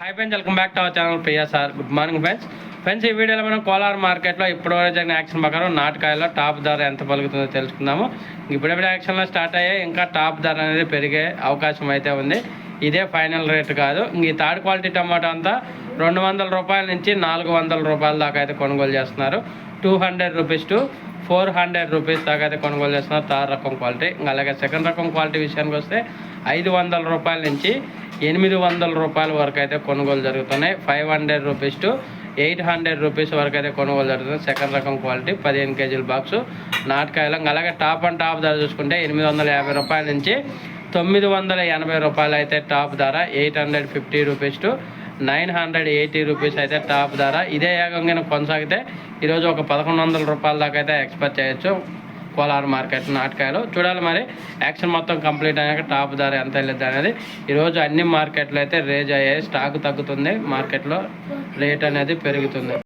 Hi friends welcome back to our channel Priya sir good morning friends friends ఈ వీడియోలో మనం కోలార్ మార్కెట్లో ఇప్పటివరకు జరిగిన యాక్షన్ ప్రకారం నాటకాయలో టాప్ ధర ఎంత పలుకుతుందో తెలుసుకుందాము. ఇప్పుడెప్పుడు యాక్షన్లో స్టార్ట్ అయ్యాయి ఇంకా టాప్ ధర అనేది పెరిగే అవకాశం అయితే ఉంది. ఇదే ఫైనల్ రేట్ కాదు. ఇంక ఈ థర్డ్ క్వాలిటీ టమాటో అంతా రెండు వందల రూపాయల నుంచి నాలుగు వందల రూపాయల దాకా అయితే కొనుగోలు చేస్తున్నారు. Two hundred rupees to four hundred rupees దాకా అయితే కొనుగోలు చేస్తున్నారు థర్డ్ రకం క్వాలిటీ. ఇంకా అలాగే సెకండ్ రకం క్వాలిటీ విషయానికి వస్తే ఐదు వందల రూపాయల నుంచి ఎనిమిది వందల రూపాయల వరకు అయితే కొనుగోలు జరుగుతున్నాయి. Five hundred rupees to eight hundred rupees వరకు అయితే కొనుగోలు జరుగుతుంది. సెకండ్ రకం క్వాలిటీ పదిహేను కేజీల బాక్స్. నాటకాయలం అలాగే టాప్ అండ్ టాప్ ధర చూసుకుంటే ఎనిమిది వందల యాభై రూపాయల నుంచి తొమ్మిది వందల ఎనభై రూపాయలు అయితే టాప్ ధర eight hundred fifty rupees to nine hundred eighty rupees అయితే టాప్ ధర. ఇదే ఏకంగా కొనసాగితే ఈరోజు ఒక పదకొండు వందల రూపాయల దాకా అయితే ఎక్స్పెక్ట్ చేయొచ్చు. కోలార్ మార్కెట్ నాటకాయలు. చూడాలి మరి. యాక్షన్ మొత్తం కంప్లీట్ అయ్యాక టాప్ ధర ఎంత వెళ్ళిద్ది అనేది. ఈరోజు అన్ని మార్కెట్లు అయితే రేజ్ అయ్యాయి. స్టాక్ తగ్గుతుంది. మార్కెట్లో రేట్ అనేది పెరుగుతుంది.